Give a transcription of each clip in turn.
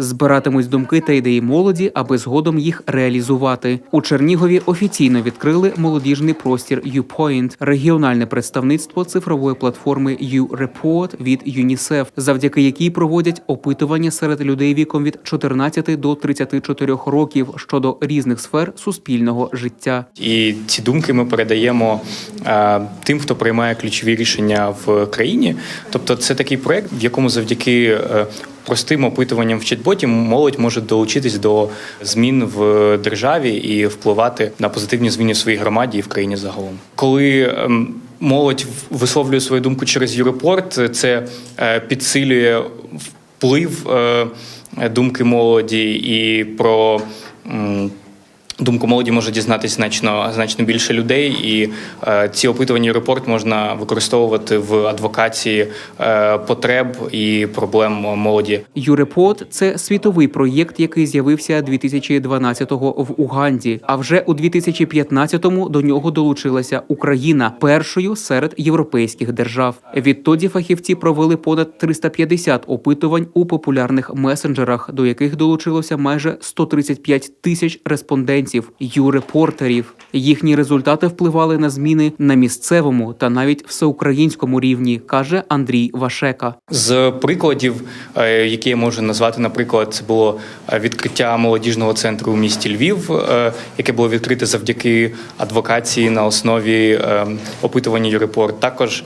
Збиратимуть думки та ідеї молоді, аби згодом їх реалізувати. У Чернігові офіційно відкрили молодіжний простір YouPoint, регіональне представництво цифрової платформи YouReport від ЮНІСЕФ, завдяки якій проводять опитування серед людей віком від 14 до 34 років щодо різних сфер суспільного життя. І ці думки ми передаємо е, тим, хто приймає ключові рішення в країні. Тобто, це такий проект, в якому завдяки е, простим опитуванням в чат-боті молодь може долучитись до змін в державі і впливати на позитивні зміни в своїй громаді і в країні загалом. Коли ем, молодь висловлює свою думку через Юрепорт, це е, підсилює вплив е, думки молоді і про. Думку молоді може дізнатися значно значно більше людей, і е, ці опитування репорт можна використовувати в адвокації е, потреб і проблем молоді. Юрепод це світовий проєкт, який з'явився 2012-го в Уганді. А вже у 2015-му до нього долучилася Україна першою серед європейських держав. Відтоді фахівці провели понад 350 опитувань у популярних месенджерах, до яких долучилося майже 135 тисяч респондентів, юрепортерів. Їхні результати впливали на зміни на місцевому та навіть всеукраїнському рівні, каже Андрій Вашека. З прикладів, е, які я можу назвати, наприклад, це було е, відкриття молодіжного центру у місті Львів, е, яке було відкрите завдяки адвокації на основі опитування Юрепорт. Також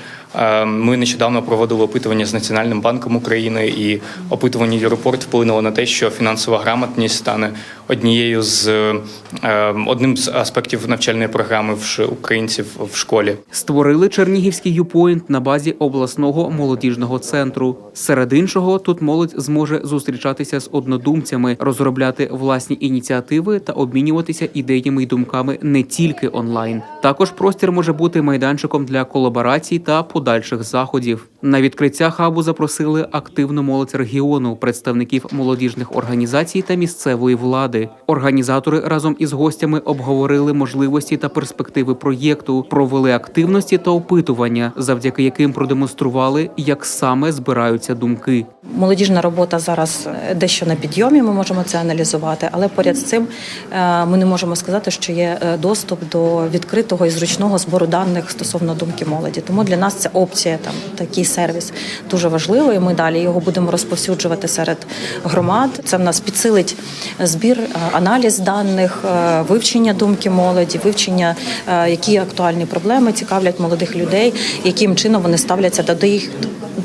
ми нещодавно проводили опитування з Національним банком України, і опитування Юрепорт вплинуло на те, що фінансова грамотність стане однією з е, одним з аспектів навчальної програми в українців в школі. Створили Чернігівський юпоінт на базі обласного молодіжного центру. Серед іншого, тут молодь зможе зустрічатися з однодумцями, розробляти власні ініціативи та обмінюватися ідеями й думками не тільки онлайн. Також простір може бути майданчиком для колаборацій та подальших заходів. На відкриття хабу запросили активну молодь регіону, представників молодіжних організацій та місцевої влади. Організатори разом із гостями обговорили можливості та перспективи проєкту, провели активності та опитування, завдяки яким продемонстрували, як саме збираються думки. Молодіжна робота зараз е, дещо на підйомі. Ми можемо це аналізувати, але поряд з цим е, ми не можемо сказати, що є е, доступ до відкритого і зручного збору даних стосовно думки молоді. Тому для нас ця опція, там такий сервіс дуже важливий. Ми далі його будемо розповсюджувати серед громад. Це в нас підсилить збір, аналіз даних, е, вивчення думки молоді, вивчення, е, які актуальні проблеми цікавлять молодих людей, яким чином вони ставляться до їх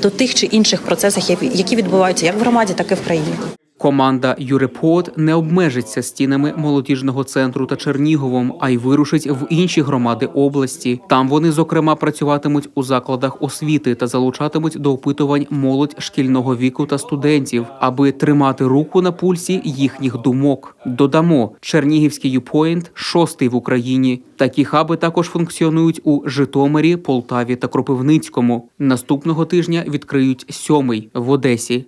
до тих чи інших процесів, які відбуваються як в громаді, так і в країні. Команда Юрепод не обмежиться стінами молодіжного центру та Черніговом, а й вирушить в інші громади області. Там вони зокрема працюватимуть у закладах освіти та залучатимуть до опитувань молодь шкільного віку та студентів, аби тримати руку на пульсі їхніх думок. Додамо, Чернігівський юпоінт шостий в Україні. Такі хаби також функціонують у Житомирі, Полтаві та Кропивницькому. Наступного тижня відкриють сьомий в Одесі.